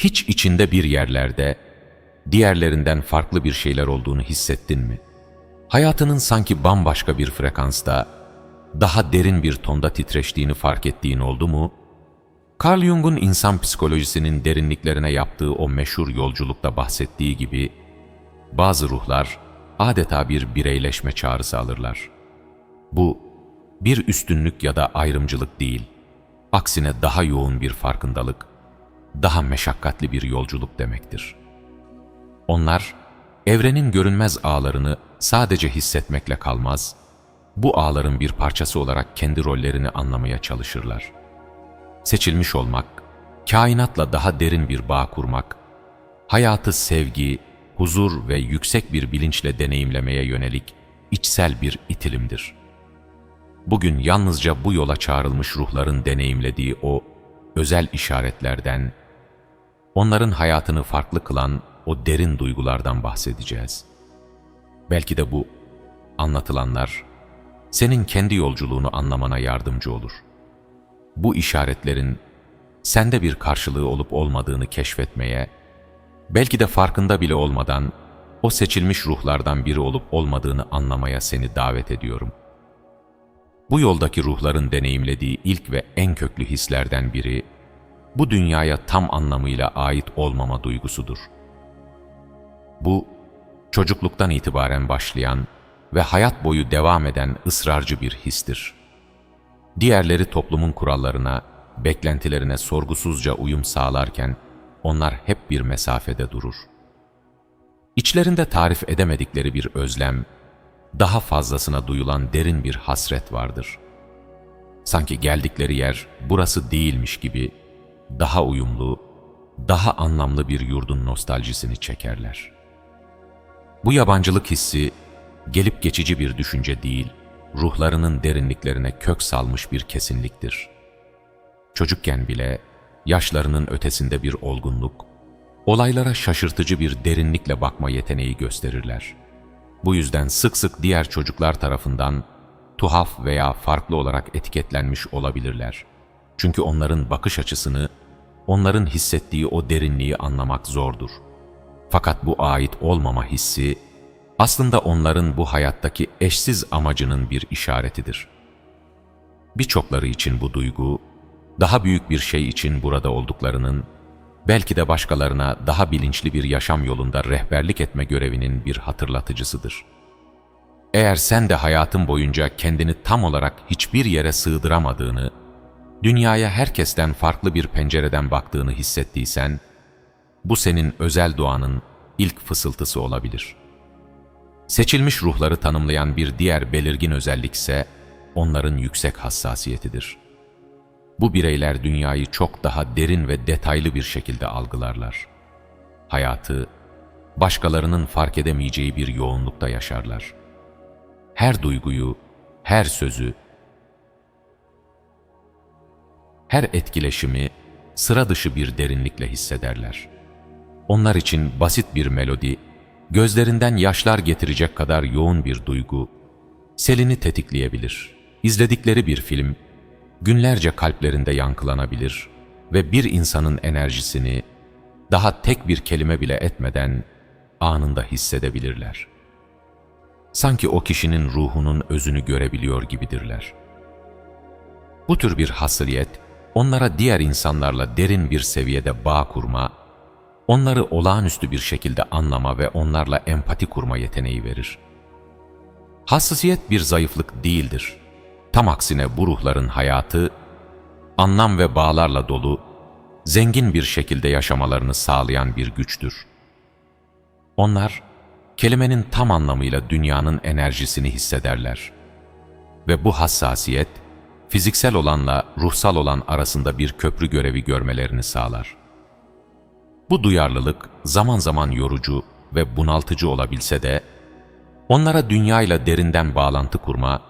Hiç içinde bir yerlerde diğerlerinden farklı bir şeyler olduğunu hissettin mi? Hayatının sanki bambaşka bir frekansta, daha derin bir tonda titreştiğini fark ettiğin oldu mu? Carl Jung'un insan psikolojisinin derinliklerine yaptığı o meşhur yolculukta bahsettiği gibi, bazı ruhlar adeta bir bireyleşme çağrısı alırlar. Bu, bir üstünlük ya da ayrımcılık değil, aksine daha yoğun bir farkındalık, daha meşakkatli bir yolculuk demektir. Onlar, evrenin görünmez ağlarını sadece hissetmekle kalmaz, bu ağların bir parçası olarak kendi rollerini anlamaya çalışırlar. Seçilmiş olmak, kainatla daha derin bir bağ kurmak, hayatı sevgi, huzur ve yüksek bir bilinçle deneyimlemeye yönelik içsel bir itilimdir. Bugün yalnızca bu yola çağrılmış ruhların deneyimlediği o özel işaretlerden, onların hayatını farklı kılan o derin duygulardan bahsedeceğiz. Belki de bu anlatılanlar senin kendi yolculuğunu anlamana yardımcı olur. Bu işaretlerin sende bir karşılığı olup olmadığını keşfetmeye, belki de farkında bile olmadan o seçilmiş ruhlardan biri olup olmadığını anlamaya seni davet ediyorum. Bu yoldaki ruhların deneyimlediği ilk ve en köklü hislerden biri, bu dünyaya tam anlamıyla ait olmama duygusudur. Bu, çocukluktan itibaren başlayan ve hayat boyu devam eden ısrarcı bir histir. Diğerleri toplumun kurallarına, beklentilerine sorgusuzca uyum sağlarken, onlar hep bir mesafede durur. İçlerinde tarif edemedikleri bir özlem, daha fazlasına duyulan derin bir hasret vardır. Sanki geldikleri yer burası değilmiş gibi, daha uyumlu, daha anlamlı bir yurdun nostaljisini çekerler. Bu yabancılık hissi, gelip geçici bir düşünce değil, ruhlarının derinliklerine kök salmış bir kesinliktir. Çocukken bile yaşlarının ötesinde bir olgunluk, olaylara şaşırtıcı bir derinlikle bakma yeteneği gösterirler. Bu yüzden sık sık diğer çocuklar tarafından tuhaf veya farklı olarak etiketlenmiş olabilirler. Çünkü onların bakış açısını, onların hissettiği o derinliği anlamak zordur. Fakat bu ait olmama hissi, aslında onların bu hayattaki eşsiz amacının bir işaretidir. Birçokları için bu duygu, daha büyük bir şey için burada olduklarının, belki de başkalarına daha bilinçli bir yaşam yolunda rehberlik etme görevinin bir hatırlatıcısıdır. Eğer sen de hayatın boyunca kendini tam olarak hiçbir yere sığdıramadığını, dünyaya herkesten farklı bir pencereden baktığını hissettiysen, bu senin özel doğanın ilk fısıltısı olabilir. Seçilmiş ruhları tanımlayan bir diğer belirgin özellik ise onların yüksek hassasiyetidir. Bu bireyler dünyayı çok daha derin ve detaylı bir şekilde algılarlar. Hayatı, başkalarının fark edemeyeceği bir yoğunlukta yaşarlar. Her duyguyu, her sözü, her etkileşimi sıra dışı bir derinlikle hissederler. Onlar için basit bir melodi, gözlerinden yaşlar getirecek kadar yoğun bir duygu, selini tetikleyebilir. İzledikleri bir film, günlerce kalplerinde yankılanabilir ve bir insanın enerjisini daha tek bir kelime bile etmeden anında hissedebilirler. Sanki o kişinin ruhunun özünü görebiliyor gibidirler. Bu tür bir hasriyet, onlara diğer insanlarla derin bir seviyede bağ kurma, onları olağanüstü bir şekilde anlama ve onlarla empati kurma yeteneği verir. Hassasiyet bir zayıflık değildir. Tam aksine bu ruhların hayatı, anlam ve bağlarla dolu, zengin bir şekilde yaşamalarını sağlayan bir güçtür. Onlar, kelimenin tam anlamıyla dünyanın enerjisini hissederler. Ve bu hassasiyet, fiziksel olanla ruhsal olan arasında bir köprü görevi görmelerini sağlar. Bu duyarlılık zaman zaman yorucu ve bunaltıcı olabilse de, onlara dünyayla derinden bağlantı kurma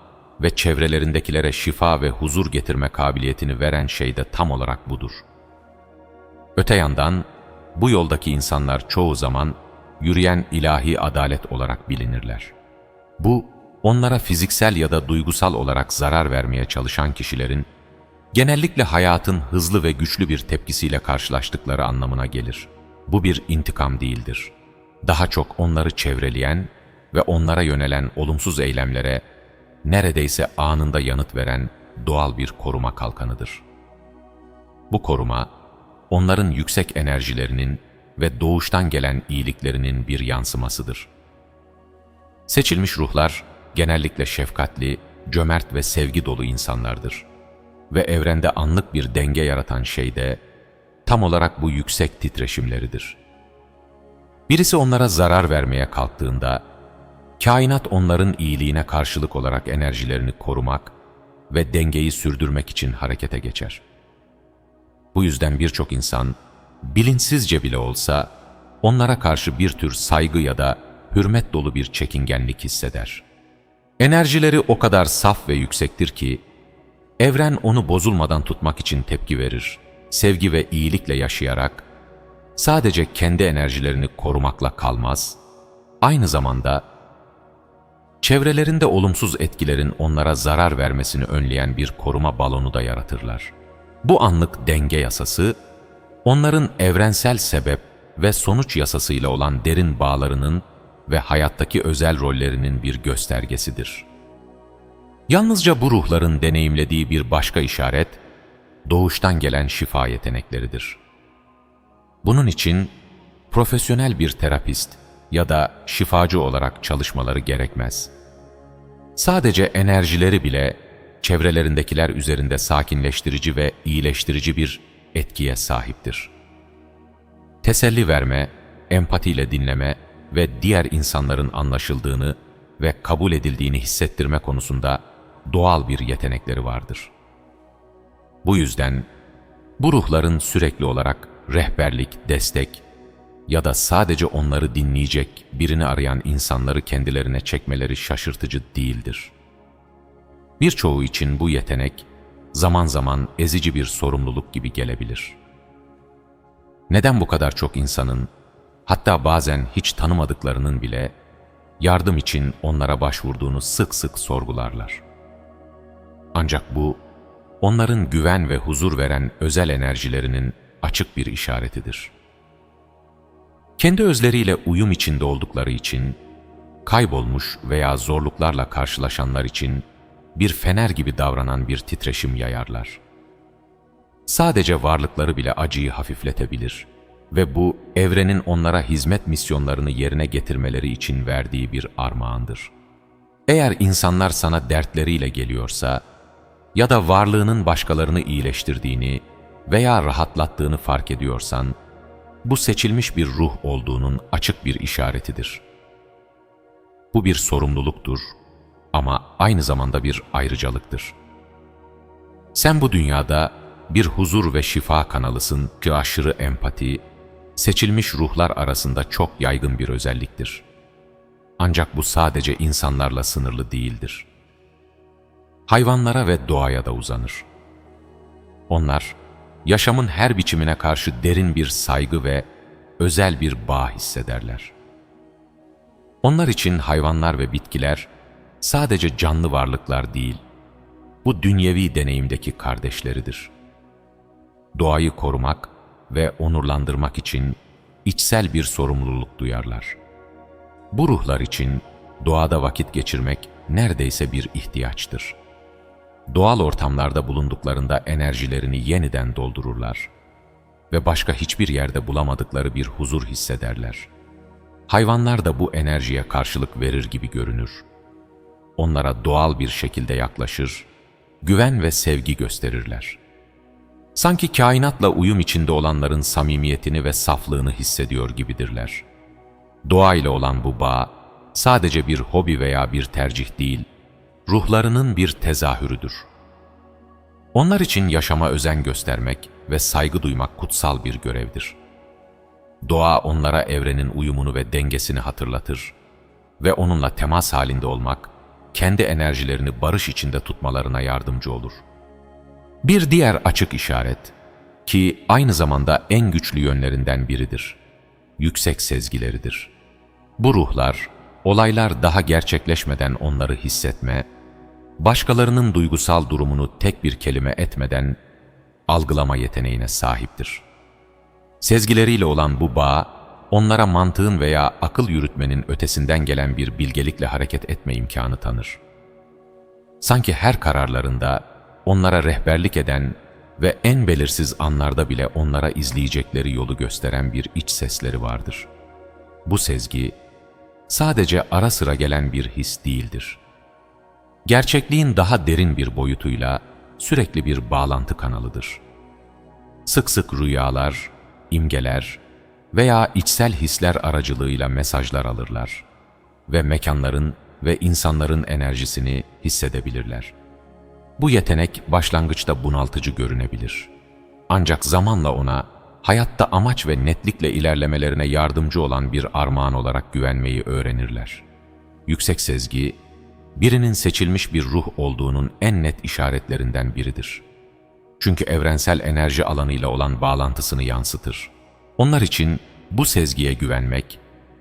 ve çevrelerindekilere şifa ve huzur getirme kabiliyetini veren şey de tam olarak budur. Öte yandan, bu yoldaki insanlar çoğu zaman yürüyen ilahi adalet olarak bilinirler. Bu, onlara fiziksel ya da duygusal olarak zarar vermeye çalışan kişilerin genellikle hayatın hızlı ve güçlü bir tepkisiyle karşılaştıkları anlamına gelir. Bu bir intikam değildir. Daha çok onları çevreleyen ve onlara yönelen olumsuz eylemlere neredeyse anında yanıt veren doğal bir koruma kalkanıdır. Bu koruma, onların yüksek enerjilerinin ve doğuştan gelen iyiliklerinin bir yansımasıdır. Seçilmiş ruhlar genellikle şefkatli, cömert ve sevgi dolu insanlardır. Ve evrende anlık bir denge yaratan şey de tam olarak bu yüksek titreşimleridir. Birisi onlara zarar vermeye kalktığında, kainat onların iyiliğine karşılık olarak enerjilerini korumak ve dengeyi sürdürmek için harekete geçer. Bu yüzden birçok insan, bilinçsizce bile olsa, onlara karşı bir tür saygı ya da hürmet dolu bir çekingenlik hisseder. Enerjileri o kadar saf ve yüksektir ki, evren onu bozulmadan tutmak için tepki verir. Sevgi ve iyilikle yaşayarak, sadece kendi enerjilerini korumakla kalmaz, aynı zamanda çevrelerinde olumsuz etkilerin onlara zarar vermesini önleyen bir koruma balonu da yaratırlar. Bu anlık denge yasası, onların evrensel sebep ve sonuç yasasıyla olan derin bağlarının ve hayattaki özel rollerinin bir göstergesidir. Yalnızca bu ruhların deneyimlediği bir başka işaret, doğuştan gelen şifa yetenekleridir. Bunun için profesyonel bir terapist ya da şifacı olarak çalışmaları gerekmez. Sadece enerjileri bile çevrelerindekiler üzerinde sakinleştirici ve iyileştirici bir etkiye sahiptir. Teselli verme, empatiyle dinleme ve diğer insanların anlaşıldığını ve kabul edildiğini hissettirme konusunda doğal bir yetenekleri vardır. Bu yüzden bu ruhların sürekli olarak rehberlik, destek ya da sadece onları dinleyecek birini arayan insanları kendilerine çekmeleri şaşırtıcı değildir. Birçoğu için bu yetenek zaman zaman ezici bir sorumluluk gibi gelebilir. Neden bu kadar çok insanın, hatta bazen hiç tanımadıklarının bile yardım için onlara başvurduğunu sık sık sorgularlar. Ancak bu, onların güven ve huzur veren özel enerjilerinin açık bir işaretidir. Kendi özleriyle uyum içinde oldukları için, kaybolmuş veya zorluklarla karşılaşanlar için bir fener gibi davranan bir titreşim yayarlar. Sadece varlıkları bile acıyı hafifletebilir ve bu evrenin onlara hizmet misyonlarını yerine getirmeleri için verdiği bir armağandır. Eğer insanlar sana dertleriyle geliyorsa ya da varlığının başkalarını iyileştirdiğini veya rahatlattığını fark ediyorsan, bu seçilmiş bir ruh olduğunun açık bir işaretidir. Bu bir sorumluluktur ama aynı zamanda bir ayrıcalıktır. Sen bu dünyada bir huzur ve şifa kanalısın ki aşırı empati, seçilmiş ruhlar arasında çok yaygın bir özelliktir. Ancak bu sadece insanlarla sınırlı değildir. Hayvanlara ve doğaya da uzanır. Onlar, yaşamın her biçimine karşı derin bir saygı ve özel bir bağ hissederler. Onlar için hayvanlar ve bitkiler sadece canlı varlıklar değil, bu dünyevi deneyimdeki kardeşleridir. Doğayı korumak ve onurlandırmak için içsel bir sorumluluk duyarlar. Bu ruhlar için doğada vakit geçirmek neredeyse bir ihtiyaçtır. Doğal ortamlarda bulunduklarında enerjilerini yeniden doldururlar ve başka hiçbir yerde bulamadıkları bir huzur hissederler. Hayvanlar da bu enerjiye karşılık verir gibi görünür. Onlara doğal bir şekilde yaklaşır, güven ve sevgi gösterirler. Sanki kainatla uyum içinde olanların samimiyetini ve saflığını hissediyor gibidirler. Doğa ile olan bu bağ sadece bir hobi veya bir tercih değil, ruhlarının bir tezahürüdür. Onlar için yaşama özen göstermek ve saygı duymak kutsal bir görevdir. Doğa onlara evrenin uyumunu ve dengesini hatırlatır ve onunla temas halinde olmak, kendi enerjilerini barış içinde tutmalarına yardımcı olur. Bir diğer açık işaret ki aynı zamanda en güçlü yönlerinden biridir. Yüksek sezgileridir. Bu ruhlar, olaylar daha gerçekleşmeden onları hissetme başkalarının duygusal durumunu tek bir kelime etmeden algılama yeteneğine sahiptir. Sezgileriyle olan bu bağ, onlara mantığın veya akıl yürütmenin ötesinden gelen bir bilgelikle hareket etme imkanı tanır. Sanki her kararlarında onlara rehberlik eden ve en belirsiz anlarda bile onlara izleyecekleri yolu gösteren bir iç sesleri vardır. Bu sezgi, sadece ara sıra gelen bir his değildir. Gerçekliğin daha derin bir boyutuyla sürekli bir bağlantı kanalıdır. Sık sık rüyalar, imgeler veya içsel hisler aracılığıyla mesajlar alırlar ve mekanların ve insanların enerjisini hissedebilirler. Bu yetenek başlangıçta bunaltıcı görünebilir. Ancak zamanla ona hayatta amaç ve netlikle ilerlemelerine yardımcı olan bir armağan olarak güvenmeyi öğrenirler. Yüksek sezgi, birinin seçilmiş bir ruh olduğunun en net işaretlerinden biridir. Çünkü evrensel enerji alanıyla olan bağlantısını yansıtır. Onlar için bu sezgiye güvenmek,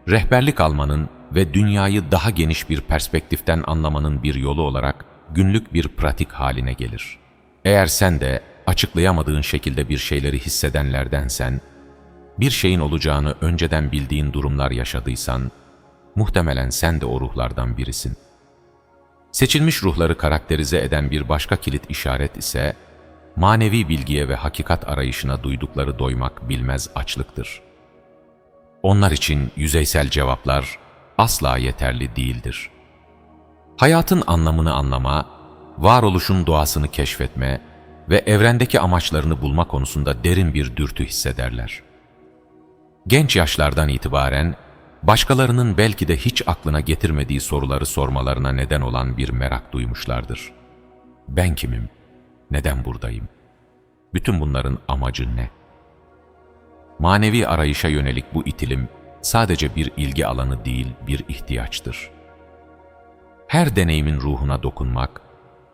rehberlik almanın ve dünyayı daha geniş bir perspektiften anlamanın bir yolu olarak günlük bir pratik haline gelir. Eğer sen de açıklayamadığın şekilde bir şeyleri hissedenlerdensen, bir şeyin olacağını önceden bildiğin durumlar yaşadıysan, muhtemelen sen de o ruhlardan birisin. Seçilmiş ruhları karakterize eden bir başka kilit işaret ise, manevi bilgiye ve hakikat arayışına duydukları doymak bilmez açlıktır. Onlar için yüzeysel cevaplar asla yeterli değildir. Hayatın anlamını anlama, varoluşun doğasını keşfetme ve evrendeki amaçlarını bulma konusunda derin bir dürtü hissederler. Genç yaşlardan itibaren başkalarının belki de hiç aklına getirmediği soruları sormalarına neden olan bir merak duymuşlardır. Ben kimim? Neden buradayım? Bütün bunların amacı ne? Manevi arayışa yönelik bu itilim sadece bir ilgi alanı değil, bir ihtiyaçtır. Her deneyimin ruhuna dokunmak,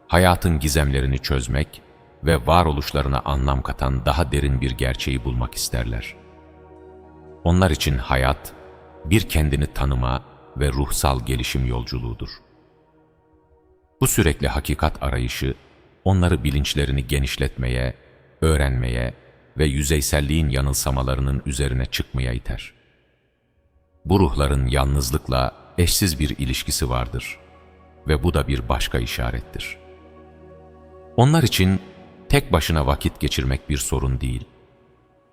hayatın gizemlerini çözmek ve varoluşlarına anlam katan daha derin bir gerçeği bulmak isterler. Onlar için hayat, bir kendini tanıma ve ruhsal gelişim yolculuğudur. Bu sürekli hakikat arayışı, onları bilinçlerini genişletmeye, öğrenmeye ve yüzeyselliğin yanılsamalarının üzerine çıkmaya iter. Bu ruhların yalnızlıkla eşsiz bir ilişkisi vardır ve bu da bir başka işarettir. Onlar için tek başına vakit geçirmek bir sorun değil.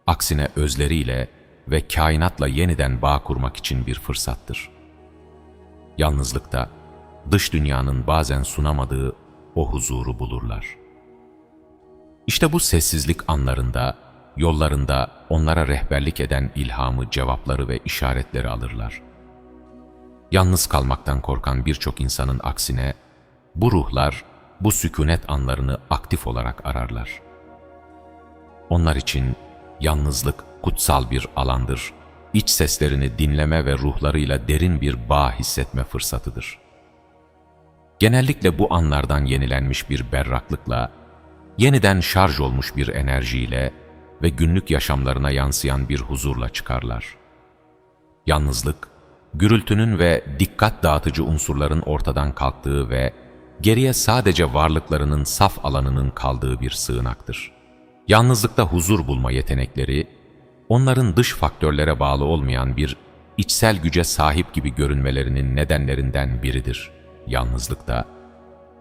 Aksine özleriyle ve kainatla yeniden bağ kurmak için bir fırsattır. Yalnızlıkta dış dünyanın bazen sunamadığı o huzuru bulurlar. İşte bu sessizlik anlarında, yollarında onlara rehberlik eden ilhamı, cevapları ve işaretleri alırlar. Yalnız kalmaktan korkan birçok insanın aksine, bu ruhlar bu sükunet anlarını aktif olarak ararlar. Onlar için yalnızlık kutsal bir alandır. İç seslerini dinleme ve ruhlarıyla derin bir bağ hissetme fırsatıdır. Genellikle bu anlardan yenilenmiş bir berraklıkla, yeniden şarj olmuş bir enerjiyle ve günlük yaşamlarına yansıyan bir huzurla çıkarlar. Yalnızlık, gürültünün ve dikkat dağıtıcı unsurların ortadan kalktığı ve geriye sadece varlıklarının saf alanının kaldığı bir sığınaktır. Yalnızlıkta huzur bulma yetenekleri, onların dış faktörlere bağlı olmayan bir içsel güce sahip gibi görünmelerinin nedenlerinden biridir. Yalnızlıkta,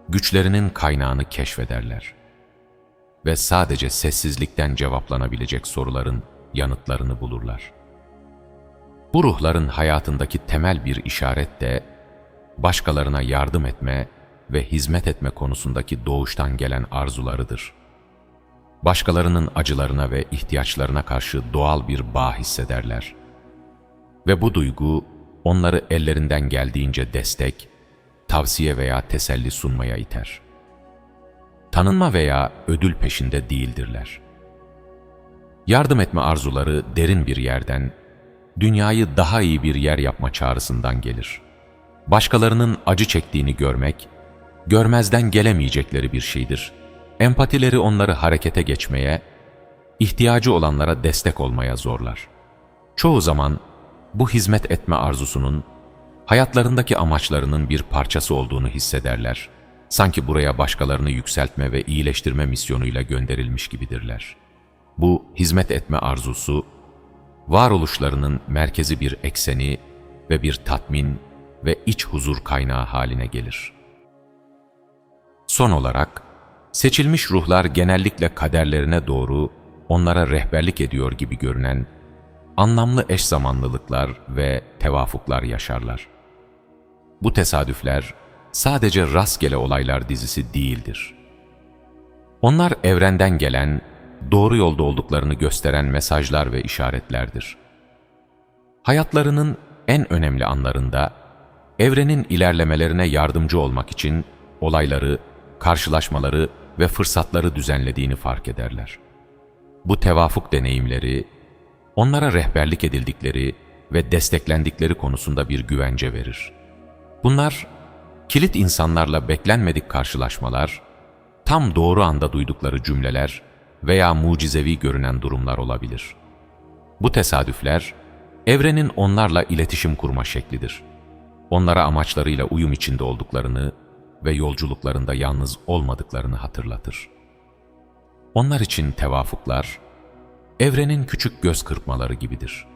güçlerinin kaynağını keşfederler ve sadece sessizlikten cevaplanabilecek soruların yanıtlarını bulurlar. Bu ruhların hayatındaki temel bir işaret de başkalarına yardım etme ve hizmet etme konusundaki doğuştan gelen arzularıdır. Başkalarının acılarına ve ihtiyaçlarına karşı doğal bir bağ hissederler. Ve bu duygu onları ellerinden geldiğince destek, tavsiye veya teselli sunmaya iter. Tanınma veya ödül peşinde değildirler. Yardım etme arzuları derin bir yerden, dünyayı daha iyi bir yer yapma çağrısından gelir. Başkalarının acı çektiğini görmek, görmezden gelemeyecekleri bir şeydir. Empatileri onları harekete geçmeye, ihtiyacı olanlara destek olmaya zorlar. Çoğu zaman bu hizmet etme arzusunun hayatlarındaki amaçlarının bir parçası olduğunu hissederler. sanki buraya başkalarını yükseltme ve iyileştirme misyonuyla gönderilmiş gibidirler. Bu hizmet etme arzusu, varoluşlarının merkezi bir ekseni ve bir tatmin ve iç huzur kaynağı haline gelir. Son olarak, seçilmiş ruhlar genellikle kaderlerine doğru onlara rehberlik ediyor gibi görünen anlamlı eş zamanlılıklar ve tevafuklar yaşarlar. Bu tesadüfler sadece rastgele olaylar dizisi değildir. Onlar evrenden gelen, doğru yolda olduklarını gösteren mesajlar ve işaretlerdir. Hayatlarının en önemli anlarında, evrenin ilerlemelerine yardımcı olmak için olayları, karşılaşmaları ve fırsatları düzenlediğini fark ederler. Bu tevafuk deneyimleri, onlara rehberlik edildikleri ve desteklendikleri konusunda bir güvence verir. Bunlar, kilit insanlarla beklenmedik karşılaşmalar, tam doğru anda duydukları cümleler veya mucizevi görünen durumlar olabilir. Bu tesadüfler, evrenin onlarla iletişim kurma şeklidir. Onlara amaçlarıyla uyum içinde olduklarını ve yolculuklarında yalnız olmadıklarını hatırlatır. Onlar için tevafuklar, evrenin küçük göz kırpmaları gibidir.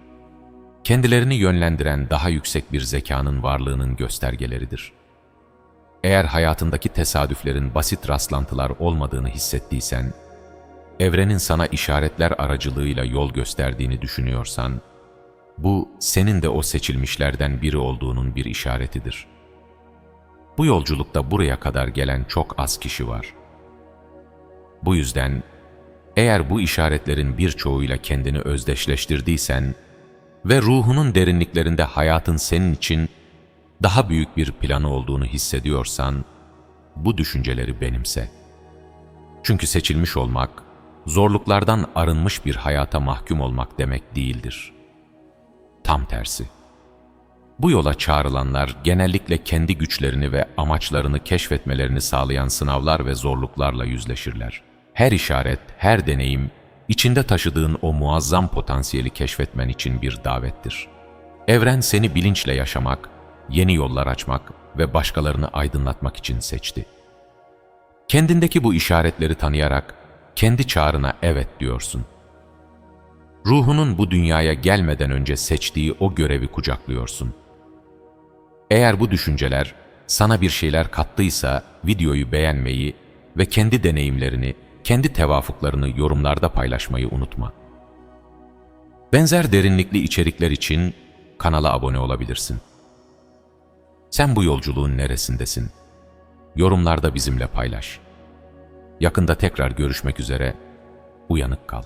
Kendilerini yönlendiren daha yüksek bir zekanın varlığının göstergeleridir. Eğer hayatındaki tesadüflerin basit rastlantılar olmadığını hissettiysen, evrenin sana işaretler aracılığıyla yol gösterdiğini düşünüyorsan, bu senin de o seçilmişlerden biri olduğunun bir işaretidir. Bu yolculukta buraya kadar gelen çok az kişi var. Bu yüzden eğer bu işaretlerin birçoğuyla kendini özdeşleştirdiysen ve ruhunun derinliklerinde hayatın senin için daha büyük bir planı olduğunu hissediyorsan, bu düşünceleri benimse. Çünkü seçilmiş olmak, zorluklardan arınmış bir hayata mahkum olmak demek değildir. Tam tersi. Bu yola çağrılanlar genellikle kendi güçlerini ve amaçlarını keşfetmelerini sağlayan sınavlar ve zorluklarla yüzleşirler. Her işaret, her deneyim, içinde taşıdığın o muazzam potansiyeli keşfetmen için bir davettir. Evren seni bilinçle yaşamak, yeni yollar açmak ve başkalarını aydınlatmak için seçti. Kendindeki bu işaretleri tanıyarak kendi çağrına evet diyorsun. Ruhunun bu dünyaya gelmeden önce seçtiği o görevi kucaklıyorsun. Eğer bu düşünceler sana bir şeyler kattıysa videoyu beğenmeyi ve kendi deneyimlerini, kendi tevafuklarını yorumlarda paylaşmayı unutma. Benzer derinlikli içerikler için kanala abone olabilirsin. Sen bu yolculuğun neresindesin? Yorumlarda bizimle paylaş. Yakında tekrar görüşmek üzere, uyanık kal.